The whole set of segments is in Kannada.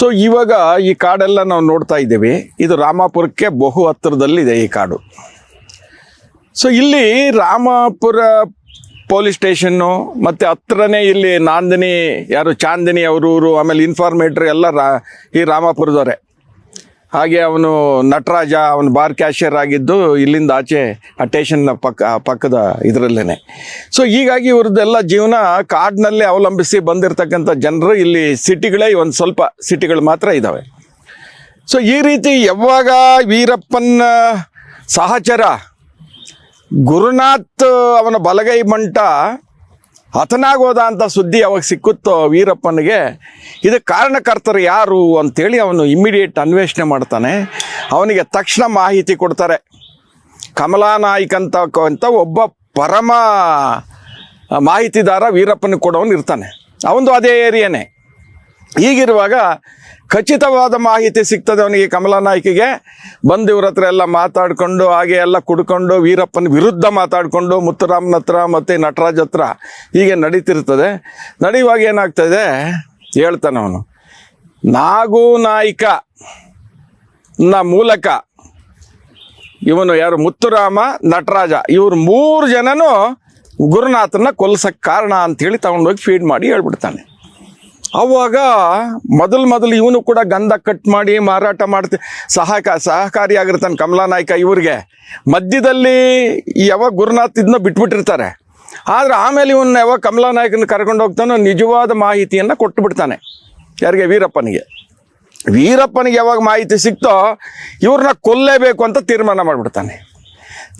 ಸೊ ಇವಾಗ ಈ ಕಾಡೆಲ್ಲ ನಾವು ನೋಡ್ತಾ ಇದ್ದೀವಿ. ಇದು ರಾಮಾಪುರಕ್ಕೆ ಬಹು ಹತ್ತಿರದಲ್ಲಿದೆ ಈ ಕಾಡು. ಸೊ ಇಲ್ಲಿ ರಾಮಾಪುರ ಪೊಲೀಸ್ ಸ್ಟೇಷನ್ನು ಮತ್ತು ಹತ್ರನೇ ಇಲ್ಲಿ ನಾಂದಿನಿ, ಯಾರು ಚಾಂದಿನಿ ಅವರೂರು, ಆಮೇಲೆ ಇನ್ಫಾರ್ಮೇಟ್ರ್ ಎಲ್ಲ ರಾ ಈ ರಾಮಾಪುರದವರೇ. ಹಾಗೆ ಅವನು ನಟರಾಜ, ಅವನು ಬಾರ್ ಕ್ಯಾಶಿಯರ್ ಆಗಿದ್ದು ಇಲ್ಲಿಂದ ಆಚೆ ಆ ಸ್ಟೇಷನ್ನ ಪಕ್ಕ ಪಕ್ಕದ ಇದರಲ್ಲೇ ಸೊ ಹೀಗಾಗಿ ಇವ್ರದ್ದೆಲ್ಲ ಜೀವನ ಕಾಡಿನಲ್ಲೇ ಅವಲಂಬಿಸಿ ಬಂದಿರತಕ್ಕಂಥ ಜನರು ಇಲ್ಲಿ ಸಿಟಿಗಳೇ, ಒಂದು ಸ್ವಲ್ಪ ಸಿಟಿಗಳು ಮಾತ್ರ ಇದ್ದಾವೆ ಸೊ ಈ ರೀತಿ ಯಾವಾಗ ವೀರಪ್ಪನ ಸಹಚರ ಗುರುನಾಥ್ ಅವನ ಬಲಗೈ ಮಂಟ ಹತನಾಗೋದ ಅಂತ ಸುದ್ದಿ ಅವಾಗ ಸಿಕ್ಕುತ್ತೋ ವೀರಪ್ಪನಿಗೆ. ಇದಕ್ಕೆ ಕಾರಣಕರ್ತರು ಯಾರು ಅಂತೇಳಿ ಅವನು ಇಮ್ಮಿಡಿಯೇಟ್ ಅನ್ವೇಷಣೆ ಮಾಡ್ತಾನೆ. ಅವನಿಗೆ ತಕ್ಷಣ ಮಾಹಿತಿ ಕೊಡ್ತಾರೆ. ಕಮಲಾ ನಾಯ್ಕ್ ಅಂತ ಅಂತ ಒಬ್ಬ ಪರಮ ಮಾಹಿತಿದಾರ ವೀರಪ್ಪನಿಗೆ ಕೊಡೋನು ಇರ್ತಾನೆ ಅವನದು ಅದೇ ಏರಿಯಾನೇ. ಹೀಗಿರುವಾಗ ಖಚಿತವಾದ ಮಾಹಿತಿ ಸಿಗ್ತದೆ ಅವನಿಗೆ ಕಮಲಾ ನಾಯ್ಕಿಗೆ. ಬಂದು ಇವ್ರ ಹತ್ರ ಎಲ್ಲ ಮಾತಾಡಿಕೊಂಡು, ಹಾಗೆ ಎಲ್ಲ ಕುಡ್ಕೊಂಡು, ವೀರಪ್ಪನ ವಿರುದ್ಧ ಮಾತಾಡಿಕೊಂಡು, ಮುತ್ತುರಾಮನ ಹತ್ರ ಮತ್ತು ನಟರಾಜ್ ಹತ್ರ ಹೀಗೆ ನಡೀತಿರ್ತದೆ. ನಡೆಯುವಾಗ ಏನಾಗ್ತದೆ? ಹೇಳ್ತಾನೆ ಅವನು. ನಾಗು ನಾಯ್ಕ ನ ಮೂಲಕ ಇವನು ಯಾರು? ಮುತ್ತುರಾಮ, ನಟರಾಜ. ಇವ್ರು ಮೂರು ಜನನು ಗುರುನಾಥನ ಕೊಲ್ಸಕ್ಕೆ ಕಾರಣ ಅಂತೇಳಿ ತಗೊಂಡೋಗಿ ಫೀಡ್ ಮಾಡಿ ಹೇಳ್ಬಿಡ್ತಾನೆ. ಅವಾಗ ಮೊದಲು ಮೊದಲು ಇವನು ಕೂಡ ಗಂಧ ಕಟ್ ಮಾಡಿ ಮಾರಾಟ ಮಾಡ್ತಿ ಸಹಾಯಕ ಸಹಕಾರಿಯಾಗಿರ್ತಾನೆ ಕಮಲಾ ನಾಯ್ಕ ಇವ್ರಿಗೆ. ಮಧ್ಯದಲ್ಲಿ ಯಾವಾಗ ಗುರುನಾಥ್ ಇದನ್ನ ಬಿಟ್ಬಿಟ್ಟಿರ್ತಾರೆ. ಆದರೆ ಆಮೇಲೆ ಇವನ್ನ ಯಾವಾಗ ಕಮಲಾ ನಾಯ್ಕನ ಕರ್ಕೊಂಡು ಹೋಗ್ತಾನೋ ನಿಜವಾದ ಮಾಹಿತಿಯನ್ನು ಕೊಟ್ಟು ಬಿಡ್ತಾನೆ. ಯಾರಿಗೆ? ವೀರಪ್ಪನಿಗೆ. ವೀರಪ್ಪನಿಗೆ ಯಾವಾಗ ಮಾಹಿತಿ ಸಿಕ್ತೋ ಇವ್ರನ್ನ ಕೊಲ್ಲೇಬೇಕು ಅಂತ ತೀರ್ಮಾನ ಮಾಡಿಬಿಡ್ತಾನೆ.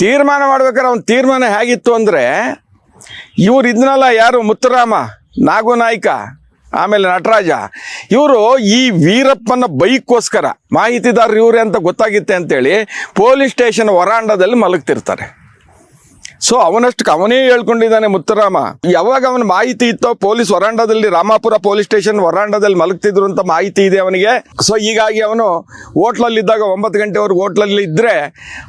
ತೀರ್ಮಾನ ಮಾಡ್ಬೇಕಾದ್ರೆ ಅವ್ನ ತೀರ್ಮಾನ ಹೇಗಿತ್ತು ಅಂದರೆ, ಇವ್ರು ಇದನ್ನಲ್ಲ ಯಾರು? ಮುತ್ತುರಾಮ ನಾಗುನಾಯ್ಕ ಆಮೇಲೆ ನಟರಾಜ, ಇವರು ಈ ವೀರಪ್ಪನ ಬೈಕ್ಗೋಸ್ಕರ ಮಾಹಿತಿದಾರರು ಇವರೇ ಅಂತ ಗೊತ್ತಾಗಿತ್ತೆ ಅಂತೇಳಿ ಪೊಲೀಸ್ ಸ್ಟೇಷನ್ ವರಾಂಡದಲ್ಲಿ ಮಲಗ್ತಿರ್ತಾರೆ. ಸೊ ಅವನಷ್ಟು ಅವನೇ ಹೇಳ್ಕೊಂಡಿದ್ದಾನೆ ಮುತ್ತರಾಮ. ಯಾವಾಗ ಅವನ ಮಾಹಿತಿ ಇತ್ತೋ ಪೊಲೀಸ್ ವರಾಂಡದಲ್ಲಿ, ರಾಮಾಪುರ ಪೊಲೀಸ್ ಸ್ಟೇಷನ್ ವರಾಂಡದಲ್ಲಿ ಮಲಗ್ತಿದ್ರು ಅಂತ ಮಾಹಿತಿ ಇದೆ ಅವನಿಗೆ. ಸೊ ಹೀಗಾಗಿ ಅವನು ಹೋಟ್ಲಲ್ಲಿ ಇದ್ದಾಗ ಒಂಬತ್ತು ಗಂಟೆವರೆಗೆ ಹೋಟ್ಲಲ್ಲಿ ಇದ್ರೆ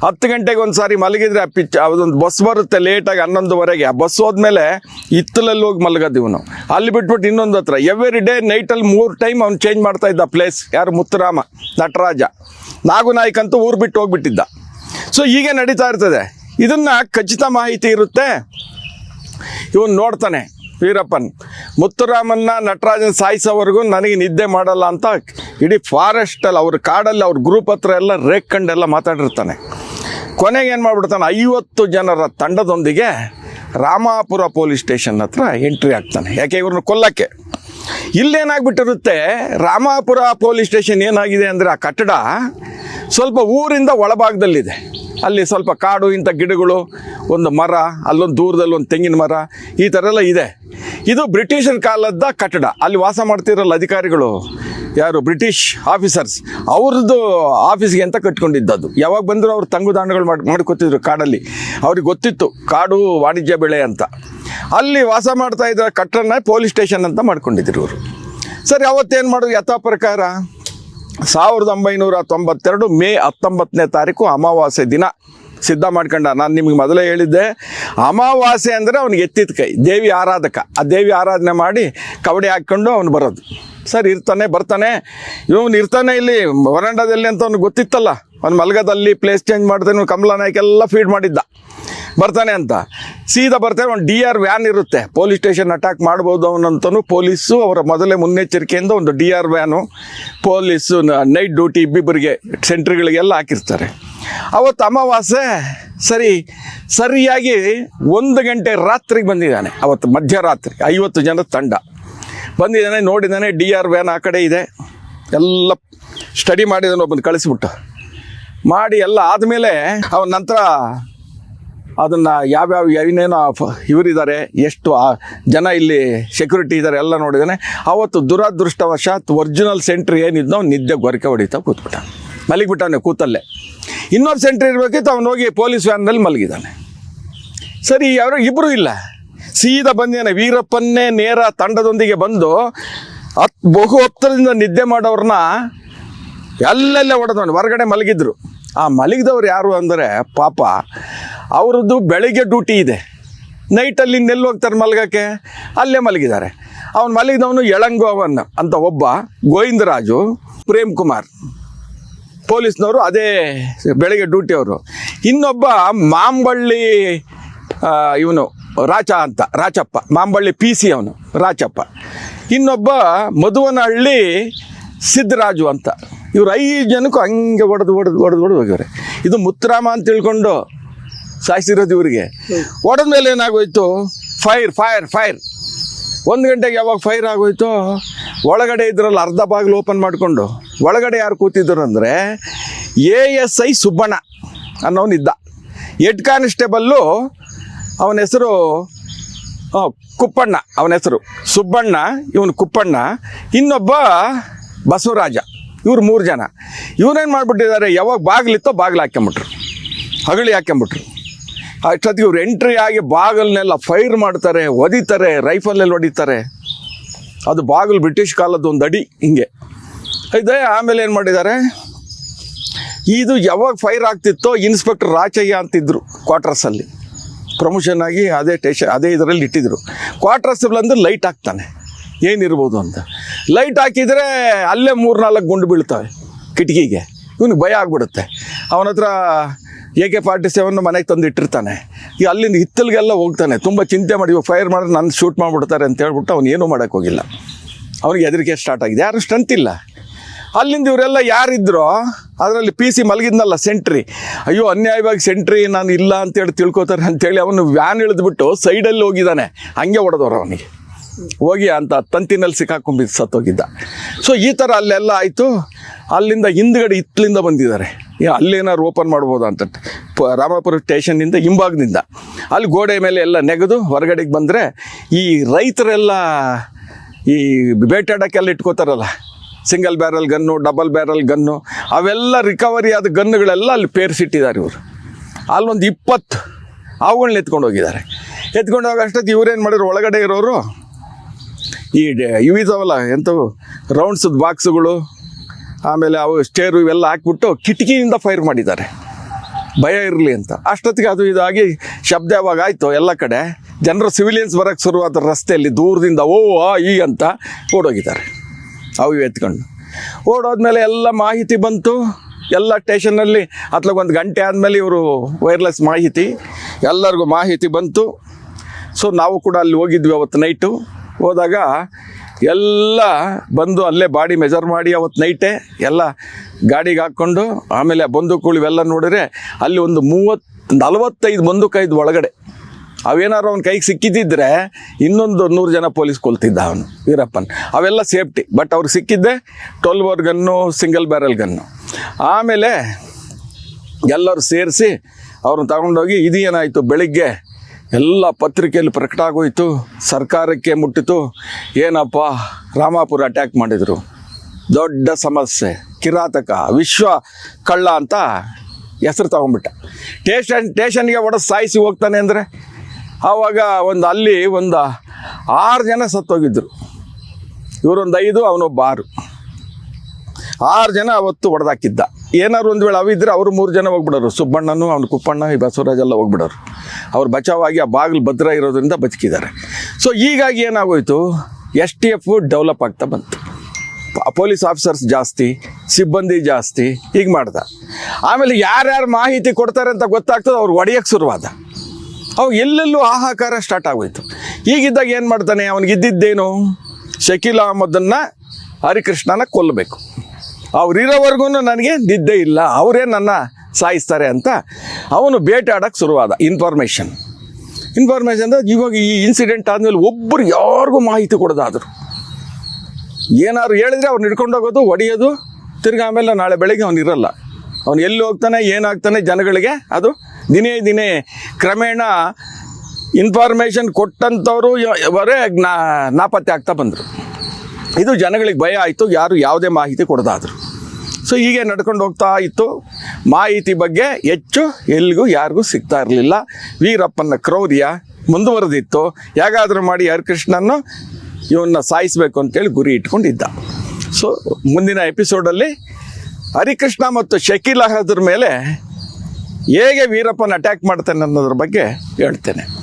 ಹತ್ತು ಗಂಟೆಗೆ ಒಂದು ಸಾರಿ ಮಲಗಿದ್ರೆ ಆ ಪಿಚ್ ಅದೊಂದು ಬಸ್ ಬರುತ್ತೆ ಲೇಟಾಗಿ ಹನ್ನೊಂದುವರೆಗೆ. ಆ ಬಸ್ ಹೋದ್ಮೇಲೆ ಇತ್ತಲಲ್ಲಿ ಹೋಗಿ ಮಲಗೋದು ಇವನು. ಅಲ್ಲಿ ಬಿಟ್ಬಿಟ್ಟು ಇನ್ನೊಂದು ಹತ್ರ. ಎವ್ರಿ ಡೇ ನೈಟಲ್ಲಿ ಮೂರು ಟೈಮ್ ಅವ್ನು ಚೇಂಜ್ ಮಾಡ್ತಾ ಇದ್ದ ಪ್ಲೇಸ್ ಯಾರು? ಮುತ್ತರಾಮ, ನಟರಾಜ. ನಾಗು ನಾಯ್ಕಂತೂ ಊರು ಬಿಟ್ಟು ಹೋಗ್ಬಿಟ್ಟಿದ್ದ. ಸೊ ಹೀಗೆ ನಡೀತಾ ಇರ್ತದೆ. ಇದನ್ನ ಖಚಿತ ಮಾಹಿತಿ ಇರುತ್ತೆ. ಇವನು ನೋಡ್ತಾನೆ, ವೀರಪ್ಪನ್. ಮುತ್ತುರಾಮನ್ನ ನಟರಾಜನ್ ಸಾಯಿಸೋವರೆಗೂ ನನಗೆ ನಿದ್ದೆ ಮಾಡಲ್ಲ ಅಂತ ಇಡೀ ಫಾರೆಸ್ಟಲ್ಲಿ ಅವ್ರ ಕಾಡಲ್ಲಿ ಅವ್ರ ಗ್ರೂಪ್ ಹತ್ರ ಎಲ್ಲ ರೇಕ್ಕಂಡೆಲ್ಲ ಮಾತಾಡಿರ್ತಾನೆ. ಕೊನೆಗೆ ಏನು ಮಾಡ್ಬಿಡ್ತಾನೆ, ಐವತ್ತು ಜನರ ತಂಡದೊಂದಿಗೆ ರಾಮಾಪುರ ಪೊಲೀಸ್ ಸ್ಟೇಷನ್ ಹತ್ರ ಎಂಟ್ರಿ ಆಗ್ತಾನೆ. ಯಾಕೆ ಇವ್ರನ್ನ ಕೊಲ್ಲಕ್ಕೆ? ಇಲ್ಲೇನಾಗ್ಬಿಟ್ಟಿರುತ್ತೆ, ರಾಮಾಪುರ ಪೊಲೀಸ್ ಸ್ಟೇಷನ್ ಏನಾಗಿದೆ ಅಂದರೆ ಆ ಕಟ್ಟಡ ಸ್ವಲ್ಪ ಊರಿಂದ ಒಳಭಾಗದಲ್ಲಿದೆ. ಅಲ್ಲಿ ಸ್ವಲ್ಪ ಕಾಡು ಇಂಥ ಗಿಡಗಳು, ಒಂದು ಮರ, ಅಲ್ಲೊಂದು ದೂರದಲ್ಲಿ ಒಂದು ತೆಂಗಿನ ಮರ, ಈ ಥರ ಎಲ್ಲ ಇದೆ. ಇದು ಬ್ರಿಟಿಷರ ಕಾಲದ ಕಟ್ಟಡ. ಅಲ್ಲಿ ವಾಸ ಮಾಡ್ತಿರಲ್ಲ ಅಧಿಕಾರಿಗಳು? ಯಾರು? British officers. ಅವ್ರದ್ದು ಆಫೀಸ್ಗೆ ಅಂತ ಕಟ್ಕೊಂಡಿದ್ದದು ಯಾವಾಗ ಬಂದರೂ ಅವ್ರು ತಂಗುದಾಣಗಳು ಮಾಡಿ, ಮಾಡ್ಕೊತಿದ್ರು ಕಾಡಲ್ಲಿ. ಅವ್ರಿಗೆ ಗೊತ್ತಿತ್ತು, ಕಾಡು ವಾಣಿಜ್ಯ ಬೆಳೆ ಅಂತ. ಅಲ್ಲಿ ವಾಸ ಮಾಡ್ತಾ ಇದ್ದ ಕಟ್ಟಡನ ಪೊಲೀಸ್ ಸ್ಟೇಷನ್ ಅಂತ ಮಾಡ್ಕೊಂಡಿದ್ರು ಅವರು ಸರಿ, ಅವತ್ತೇನು ಮಾಡೋದು? ಯಥಾ ಪ್ರಕಾರ ಸಾವಿರದ ಒಂಬೈನೂರ ತೊಂಬತ್ತೆರಡು ಮೇ ಹತ್ತೊಂಬತ್ತನೇ ತಾರೀಕು ಅಮಾವಾಸ್ಯೆ ದಿನ. ಸಿದ್ಧ ಮಾಡ್ಕೊಂಡ, ನಾನು ನಿಮಗೆ ಮೊದಲೇ ಹೇಳಿದ್ದೆ, ಅಮಾವಾಸ್ಯೆ ಅಂದರೆ ಅವ್ನಿಗೆ ಎತ್ತಿದ ಕೈ, ದೇವಿ ಆರಾಧಕ. ಆ ದೇವಿ ಆರಾಧನೆ ಮಾಡಿ ಕವಡೆ ಹಾಕ್ಕೊಂಡು ಅವನು ಬರೋದು. ಸರ್, ಇರ್ತಾನೆ, ಬರ್ತಾನೆ. ಇವನು ಇರ್ತಾನೆ ಇಲ್ಲಿ ವರಂಡದಲ್ಲಿ ಅಂತ ಅವ್ನಿಗೆ ಗೊತ್ತಿತ್ತಲ್ಲ. ಅವ್ನು ಮಲಗದಲ್ಲಿ ಪ್ಲೇಸ್ ಚೇಂಜ್ ಮಾಡ್ತಾನೆ ಕಮಲಾ ನಾಯ್ಕೆಲ್ಲ ಫೀಡ್ ಮಾಡಿದ್ದ. ಬರ್ತಾನೆ ಅಂತ. ಸೀದಾ ಬರ್ತಾರೆ, ಒಂದು ಡಿ ಆರ್ ವ್ಯಾನ್ ಇರುತ್ತೆ. ಪೊಲೀಸ್ ಸ್ಟೇಷನ್ ಅಟ್ಯಾಕ್ ಮಾಡ್ಬೋದು ಅವನಂತನೂ ಪೊಲೀಸು, ಅವರ ಮೊದಲೇ ಮುನ್ನೆಚ್ಚರಿಕೆಯಿಂದ ಒಂದು D R van police night duty ಇಬ್ಬಿಬ್ಬರಿಗೆ ಸೆಂಟ್ರಿಗಳಿಗೆಲ್ಲ ಹಾಕಿರ್ತಾರೆ. ಅವತ್ತು ಅಮಾವಾಸ್ಯೆ, ಸರಿ, ಸರಿಯಾಗಿ ಒಂದು ಗಂಟೆ ರಾತ್ರಿಗೆ ಬಂದಿದ್ದಾನೆ. ಅವತ್ತು ಮಧ್ಯರಾತ್ರಿ, ಐವತ್ತು ಜನದ ತಂಡ. ಬಂದಿದ್ದಾನೆ, ನೋಡಿದ್ದಾನೆ, ಡಿ ಆರ್ ವ್ಯಾನ್ ಆ ಕಡೆ ಇದೆ. ಎಲ್ಲ ಸ್ಟಡಿ ಮಾಡಿದ್ದಾನೆ ಒಬ್ಬನ ಕಳಿಸ್ಬಿಟ್ಟು. ಮಾಡಿ ಎಲ್ಲ ಆದಮೇಲೆ, ಅವನ ನಂತರ ಅದನ್ನು ಯಾವ್ಯಾವ ಏನೇನೋ ಇವರಿದ್ದಾರೆ, ಎಷ್ಟು ಜನ ಇಲ್ಲಿ ಸೆಕ್ಯೂರಿಟಿ ಇದ್ದಾರೆ ಎಲ್ಲ ನೋಡಿದ್ದಾನೆ. ಅವತ್ತು ದುರದೃಷ್ಟವಶಾತ್ ಒರಿಜಿನಲ್ ಸೆಂಟ್ರ್ ಏನಿದ್ನೋ ಅವ್ನು ನಿದ್ದೆ ಗೊರಕೆ ಹೊಡಿತಾ ಕೂತ್ಬಿಟ್ಟ. ಮಲಗಿಬಿಟ್ಟಾನೆ ಕೂತಲ್ಲೇ. ಇನ್ನೊಂದು ಸೆಂಟ್ರ್ ಇರಬೇಕಿತ್ತು, ಅವನು ಹೋಗಿ ಪೊಲೀಸ್ ವ್ಯಾನ್ನಲ್ಲಿ ಮಲಗಿದ್ದಾನೆ ಸರಿ, ಯಾರು ಇಬ್ಬರೂ ಇಲ್ಲ. ಸೀದಾ ಬಂದೇನೆ, ವೀರಪ್ಪನ್ನೇ ನೇರ ತಂಡದೊಂದಿಗೆ ಬಂದು ಅತ್ ಬಹು ಹತ್ತರದಿಂದ ನಿದ್ದೆ ಮಾಡೋರನ್ನ ಎಲ್ಲೆಲ್ಲೇ ಹೊಡೆದವನು, ಹೊರಗಡೆ ಮಲಗಿದ್ರು. ಆ ಮಲಗಿದವ್ರು ಯಾರು ಅಂದರೆ ಪಾಪ ಅವ್ರದ್ದು ಬೆಳಿಗ್ಗೆ ಡ್ಯೂಟಿ ಇದೆ. ನೈಟಲ್ಲಿ ಇನ್ನೆಲ್ಲಿ ಹೋಗ್ತಾರೆ ಮಲಗಕ್ಕೆ. ಅಲ್ಲೇ ಮಲಗಿದ್ದಾರೆ. ಅವನು ಮಲಗಿದವನು ಎಳಂಗೋವನ್ ಅಂತ ಒಬ್ಬ ಗೋವಿಂದರಾಜು, ಪ್ರೇಮ್ ಕುಮಾರ್. ಪೊಲೀಸ್ನವರು ಅದೇ ಬೆಳಗ್ಗೆ ಡ್ಯೂಟಿಯವರು ಇನ್ನೊಬ್ಬ ಮಾಂಬಳ್ಳಿ ಇವನು ರಾಚ ಅಂತ, ರಾಚಪ್ಪ. ಮಾಂಬಳ್ಳಿ ಪಿ ಸಿ ಅವನು, ರಾಚಪ್ಪ. ಇನ್ನೊಬ್ಬ ಮಧುವನಹಳ್ಳಿ ಸಿದ್ದರಾಜು ಅಂತ. ಇವ್ರು ಐದು ಜನಕ್ಕೂ ಹಂಗೆ ಹೊಡೆದು ಹೊಡೆದು ಹೊಡೆದು ಹೊಡೆದು ಹೋಗಿವ್ರೆ ಇದು ಮುತ್ತರಾಮ ಅಂತ ತಿಳ್ಕೊಂಡು ಸಾಯಿಸಿರೋದು ಇವರಿಗೆ. ಹೊಡೆದ ಮೇಲೆ ಏನಾಗೋಯ್ತು? Fire fire fire. ಒಂದು ಗಂಟೆಗೆ ಯಾವಾಗ ಫೈರ್ ಆಗೋಯ್ತು? ಒಳಗಡೆ ಇದ್ರಲ್ಲಿ ಅರ್ಧ ಬಾಗಿಲು ಓಪನ್ ಮಾಡಿಕೊಂಡು. ಒಳಗಡೆ ಯಾರು ಕೂತಿದ್ರು ಅಂದರೆ ಎ ಎಸ್ ಐ ಸುಬ್ಬಣ್ಣ ಅನ್ನೋನಿದ್ದ. ಹೆಡ್ ಕಾನ್ಸ್ಟೇಬಲ್ಲು ಅವನ ಹೆಸರು ಕುಪ್ಪಣ್ಣ, ಅವನ ಹೆಸರು. ಸುಬ್ಬಣ್ಣ, ಇವನು ಕುಪ್ಪಣ್ಣ. ಇನ್ನೊಬ್ಬ ಬಸವರಾಜ. ಇವ್ರು ಮೂರು ಜನ. ಇವನೇನು ಮಾಡಿಬಿಟ್ಟಿದ್ದಾರೆ? ಯಾವಾಗ ಬಾಗಿಲಿತ್ತೋ ಬಾಗಿಲು ಹಾಕ್ಕೊಂಬಿಟ್ರು ಹಗಳಿ ಹಾಕ್ಕೊಂಬಿಟ್ರು ಅಷ್ಟೊತ್ತಿಗೆ ಇವ್ರು ಎಂಟ್ರಿ ಆಗಿ ಬಾಗಿಲನ್ನೆಲ್ಲ ಫೈರ್ ಮಾಡ್ತಾರೆ, ಒದಿತಾರೆ ರೈಫಲಲ್ಲಿ ಹೊಡಿತಾರೆ. ಅದು ಬಾಗಿಲು ಬ್ರಿಟಿಷ್ ಕಾಲದ್ದು ಒಂದು ಅಡಿ ಹಿಂಗೆ. ಇದೆ ಆಮೇಲೆ ಏನು ಮಾಡಿದ್ದಾರೆ? ಇದು ಯಾವಾಗ ಫೈರ್ ಆಗ್ತಿತ್ತೋ ಇನ್ಸ್ಪೆಕ್ಟರ್ ರಾಚಯ್ಯ ಅಂತಿದ್ರು ಕ್ವಾರ್ಟರ್ಸಲ್ಲಿ ಪ್ರಮೋಷನ್ ಆಗಿ ಅದೇ ಟೇಷನ್ ಅದೇ ಇದರಲ್ಲಿ ಇಟ್ಟಿದ್ರು. ಕ್ವಾರ್ಟರ್ಸ್ ಅಂದ್ರೆ ಲೈಟ್ ಹಾಕ್ತಾನೆ. ಏನಿರ್ಬೋದು ಅಂತ. ಲೈಟ್ ಹಾಕಿದರೆ ಅಲ್ಲೇ ಮೂರು ನಾಲ್ಕು ಗುಂಡು ಬೀಳ್ತವೆ ಕಿಟಕಿಗೆ. ಇವ್ನಿಗೆ ಭಯ ಆಗ್ಬಿಡುತ್ತೆ. ಅವನ ಹತ್ರ ಎ ಕೆ ಫಾರ್ಟಿ ಸೆವೆನ್ ಮನೆಗೆ ತಂದು ಇಟ್ಟಿರ್ತಾನೆ ಈ ಅಲ್ಲಿಂದ ಹಿತ್ತಲಿಗೆಲ್ಲ ಹೋಗ್ತಾನೆ. ತುಂಬ ಚಿಂತೆ ಮಾಡಿ ಇವಾಗ ಫೈರ್ ಮಾಡಿದ್ರೆ ನನ್ನ ಶೂಟ್ ಮಾಡಿಬಿಡ್ತಾರೆ ಅಂತ ಹೇಳ್ಬಿಟ್ಟು ಅವ್ನು ಏನೂ ಮಾಡೋಕ್ಕೆ ಹೋಗಿಲ್ಲ. ಅವ್ನಿಗೆ ಹೆದರಿಕೆ ಸ್ಟಾರ್ಟ್ ಆಗಿದೆ. ಯಾರು ಸ್ಟ್ರೆಂತ್ ಇಲ್ಲ. ಅಲ್ಲಿಂದ ಇವರೆಲ್ಲ ಯಾರಿದ್ರೋ, ಅದರಲ್ಲಿ ಪಿ ಸಿ ಮಲಗಿದ್ನಲ್ಲ ಸೆಂಟ್ರಿ ಅಯ್ಯೋ, ಅನ್ಯಾಯವಾಗಿ ಸೆಂಟ್ರಿ ನಾನು ಇಲ್ಲ ಅಂತೇಳಿ ತಿಳ್ಕೊತಾರೆ ಅಂತೇಳಿ ಅವನು ವ್ಯಾನ್ ಇಳಿದ್ಬಿಟ್ಟು ಸೈಡಲ್ಲಿ ಹೋಗಿದ್ದಾನೆ. ಹಂಗೆ ಹೊಡೆದವ್ರು ಅವನಿಗೆ. ಹೋಗಿ ಅಂತ ತಂತಿನಲ್ಲಿ ಸಿಕ್ಕಾಕೊಂಬಿದ್ದು ಸತ್ತೋಗಿದ್ದ. ಸೊ ಈ ಥರ ಅಲ್ಲೆಲ್ಲ ಆಯಿತು. ಅಲ್ಲಿಂದ ಹಿಂದ್ಗಡೆ ಇತ್ತಲಿಂದ ಬಂದಿದ್ದಾರೆ. ಅಲ್ಲೇನಾದ್ರು ಓಪನ್ ಮಾಡ್ಬೋದು ಅಂತ. ಪ, ರಾಮಾಪುರ ಸ್ಟೇಷನ್ನಿಂದ ಹಿಂಭಾಗದಿಂದ. ಅಲ್ಲಿ ಗೋಡೆ ಮೇಲೆ ಎಲ್ಲ ನೆಗೆದು ಹೊರಗಡೆಗೆ ಬಂದರೆ ಈ ರೈತರೆಲ್ಲ ಈ ಬೇಟಾಡೋಕ್ಕೆಲ್ಲ ಇಟ್ಕೋತಾರಲ್ಲ. Single barrel gun, double barrel gun, ಅವೆಲ್ಲ ರಿಕವರಿ ಆದ ಗನ್ನುಗಳೆಲ್ಲ ಅಲ್ಲಿ ಪೇರಿಸಿಟ್ಟಿದ್ದಾರೆ ಇವರು. ಅಲ್ಲೊಂದು ಇಪ್ಪತ್ತು ಅವುಗಳನ್ನ ಎತ್ಕೊಂಡು ಹೋಗಿದ್ದಾರೆ ಎತ್ಕೊಂಡು ಹೋಗೋ ಅಷ್ಟೊತ್ತು ಇವ್ರೇನು ಮಾಡಿದ್ರು? ಒಳಗಡೆ ಇರೋರು ಈ ಇವಿದಾವಲ್ಲ ಎಂಥವು ರೌಂಡ್ಸದ ಬಾಕ್ಸುಗಳು ಆಮೇಲೆ ಅವು ಸ್ಟೇರು ಇವೆಲ್ಲ ಹಾಕ್ಬಿಟ್ಟು ಕಿಟಕಿಯಿಂದ ಫೈರ್ ಮಾಡಿದ್ದಾರೆ. ಭಯ ಇರಲಿ ಅಂತ. ಅಷ್ಟೊತ್ತಿಗೆ ಅದು ಇದಾಗಿ ಶಬ್ದ ಯಾವಾಗ ಆಯಿತು? ಎಲ್ಲ ಕಡೆ ಜನರು ಸಿವಿಲಿಯನ್ಸ್ ಬರೋಕ್ಕೆ ಶುರುವಾದ ರಸ್ತೆಯಲ್ಲಿ ದೂರದಿಂದ ಓ, ಆ, ಈ ಅಂತ ಓಡೋಗಿದ್ದಾರೆ. ಅವು ಎತ್ಕೊಂಡು. ಓಡೋದ್ಮೇಲೆ ಎಲ್ಲ ಮಾಹಿತಿ ಬಂತು. ಎಲ್ಲ ಸ್ಟೇಷನ್ನಲ್ಲಿ ಒಂದು ಗಂಟೆ ಆದಮೇಲೆ ಇವರು ವೈರ್ಲೆಸ್ ಮಾಹಿತಿ. ಎಲ್ಲರಿಗೂ ಮಾಹಿತಿ ಬಂತು. ಸೊ ನಾವು ಕೂಡ ಅಲ್ಲಿ ಹೋಗಿದ್ವಿ ಅವತ್ತು ನೈಟು ಹೋದಾಗ ಎಲ್ಲ ಬಂದು ಅಲ್ಲೇ ಬಾಡಿ ಮೆಜರ್ ಮಾಡಿ ಅವತ್ತು ನೈಟೇ ಎಲ್ಲ ಗಾಡಿಗೆ ಹಾಕ್ಕೊಂಡು ಆಮೇಲೆ ಬಂದೂಕುಗಳು ಇವೆಲ್ಲ ನೋಡಿದ್ರೆ ಅಲ್ಲಿ ಒಂದು ಮೂವತ್ತು ನಲವತ್ತೈದು ಬಂದೂಕೈದು ಒಳಗಡೆ. ಅವೇನಾದ್ರು ಅವ್ನ ಕೈಗೆ ಸಿಕ್ಕಿದ್ದಿದ್ರೆ ಇನ್ನೊಂದು ನೂರು ಜನ ಪೊಲೀಸ್ ಕೊಲ್ತಿದ್ದ ಅವನು, ವೀರಪ್ಪನ್. ಅವೆಲ್ಲ ಸೇಫ್ಟಿ, ಬಟ್ ಅವ್ರಿಗೆ ಸಿಕ್ಕಿದ್ದೆ twelve bore gun, single barrel gun. ಆಮೇಲೆ ಎಲ್ಲರೂ ಸೇರಿಸಿ ಅವ್ರನ್ನ ತಗೊಂಡೋಗಿ ಇದು ಏನಾಯಿತು, ಬೆಳಿಗ್ಗೆ ಎಲ್ಲ ಪತ್ರಿಕೆಯಲ್ಲಿ ಪ್ರಕಟ ಆಗೋಯ್ತು, ಸರ್ಕಾರಕ್ಕೆ ಮುಟ್ಟಿತು. ಏನಪ್ಪ, ರಾಮಾಪುರ ಅಟ್ಯಾಕ್ ಮಾಡಿದರು. ದೊಡ್ಡ ಸಮಸ್ಯೆ, ಕಿರಾತಕ, ವಿಶ್ವ ಕಳ್ಳ ಅಂತ ಹೆಸರು ತಗೊಂಡ್ಬಿಟ್ಟ. ಟೇಷನ್ ಟೇಷನ್ಗೆ ಒಡ ಸಾಯಿಸಿ ಹೋಗ್ತಾನೆ ಅಂದರೆ, ಆವಾಗ ಒಂದು ಅಲ್ಲಿ ಒಂದು ಆರು ಜನ ಸತ್ತೋಗಿದ್ದರು ಇವರೊಂದು ಐದು, ಅವನೊಬ್ಬ ಆರು. ಆರು ಜನ ಅವತ್ತು ಹೊಡೆದಾಕಿದ್ದ ಏನಾದ್ರು ಒಂದು ವೇಳೆ ಅವಿದ್ರೆ ಅವರು ಮೂರು ಜನ ಹೋಗ್ಬಿಡೋರು. ಸುಬ್ಬಣ್ಣನು ಅವ್ನ ಕುಪ್ಪಣ್ಣ, ಈ ಬಸವರಾಜ್ ಎಲ್ಲ ಹೋಗ್ಬಿಡೋರು. ಅವ್ರು ಬಚಾವಾಗಿ ಆ ಬಾಗಿಲು ಭದ್ರ ಇರೋದ್ರಿಂದ ಬದುಕಿದ್ದಾರೆ. ಸೊ ಹೀಗಾಗಿ ಏನಾಗೋಯಿತು? ಎಸ್ ಟಿ ಎಫ್ ಡೆವಲಪ್ ಆಗ್ತಾ ಬಂತು. ಪೊಲೀಸ್ ಆಫೀಸರ್ಸ್ ಜಾಸ್ತಿ, ಸಿಬ್ಬಂದಿ ಜಾಸ್ತಿ, ಹೀಗೆ ಮಾಡ್ದ. ಆಮೇಲೆ ಯಾರ್ಯಾರು ಮಾಹಿತಿ ಕೊಡ್ತಾರೆ ಅಂತ ಗೊತ್ತಾಗ್ತದೆ, ಅವ್ರು ಹೊಡೆಯೋಕ್ಕೆ ಶುರುವಾದ. ಅವು ಎಲ್ಲೆಲ್ಲೂ ಹಾಹಾಕಾರ ಸ್ಟಾರ್ಟ್ ಆಗೋಯ್ತು. ಈಗಿದ್ದಾಗ ಏನು ಮಾಡ್ತಾನೆ? ಅವನಿಗಿದ್ದೇನು ಶಕೀಲ್ ಅಹಮದನ್ನು ಹರಿಕೃಷ್ಣನ ಕೊಲ್ಲಬೇಕು ಅವ್ರಿರೋವರೆಗೂ ನನಗೆ ನಿದ್ದೆ ಇಲ್ಲ, ಅವರೇ ನನ್ನ ಸಾಯಿಸ್ತಾರೆ ಅಂತ ಅವನು ಬೇಟಾಡೋಕ್ಕೆ ಶುರುವಾದ. ಇನ್ಫಾರ್ಮೇಷನ್ ಇನ್ಫಾರ್ಮೇಷನ್ ಅಂದರೆ ಇವಾಗ ಈ ಇನ್ಸಿಡೆಂಟ್ ಆದಮೇಲೆ ಒಬ್ಬರು ಯಾರಿಗೂ ಮಾಹಿತಿ ಕೊಡೋದಾದರು. ಏನಾದ್ರು ಹೇಳಿದರೆ ಅವ್ರನ್ನ ಹಿಡ್ಕೊಂಡೋಗೋದು ಹೊಡೆಯೋದು, ತಿರ್ಗಿ ಆಮೇಲೆ ನಾಳೆ ಬೆಳಗ್ಗೆ ಅವನು ಇರಲ್ಲ. ಅವನು ಎಲ್ಲಿ ಹೋಗ್ತಾನೆ ಏನಾಗ್ತಾನೆ ಜನಗಳಿಗೆ ಅದು ದಿನೇ ದಿನೇ ಕ್ರಮೇಣ ಇನ್ಫಾರ್ಮೇಷನ್ ಕೊಟ್ಟಂಥವ್ರು ಅವರೇ ನಾಪತ್ತೆ ಆಗ್ತಾ ಬಂದರು. ಇದು ಜನಗಳಿಗೆ ಭಯ ಆಯಿತು, ಯಾರು ಯಾವುದೇ ಮಾಹಿತಿ ಕೊಡದಾದರು. ಸೊ ಹೀಗೆ ನಡ್ಕೊಂಡು ಹೋಗ್ತಾ ಇತ್ತು. ಮಾಹಿತಿ ಬಗ್ಗೆ ಹೆಚ್ಚು ಎಲ್ಲಿಗೂ ಯಾರಿಗೂ ಸಿಗ್ತಾ ಇರಲಿಲ್ಲ. ವೀರಪ್ಪನ ಕ್ರೌರ್ಯ ಮುಂದುವರೆದಿತ್ತು. ಹೇಗಾದರೂ ಮಾಡಿ ಹರಿಕೃಷ್ಣನ್ನು ಇವನ್ನ ಸಾಯಿಸಬೇಕು ಅಂತೇಳಿ ಗುರಿ ಇಟ್ಕೊಂಡಿದ್ದ. ಸೊ ಮುಂದಿನ ಎಪಿಸೋಡಲ್ಲಿ ಹರಿಕೃಷ್ಣ ಮತ್ತು ಶಕೀಲ ಅಹದ್ರ ಮೇಲೆ ಹೇಗೆ ವೀರಪ್ಪನ ಅಟ್ಯಾಕ್ ಮಾಡ್ತಾನೆ ಅನ್ನೋದ್ರ ಬಗ್ಗೆ ಹೇಳ್ತೇನೆ.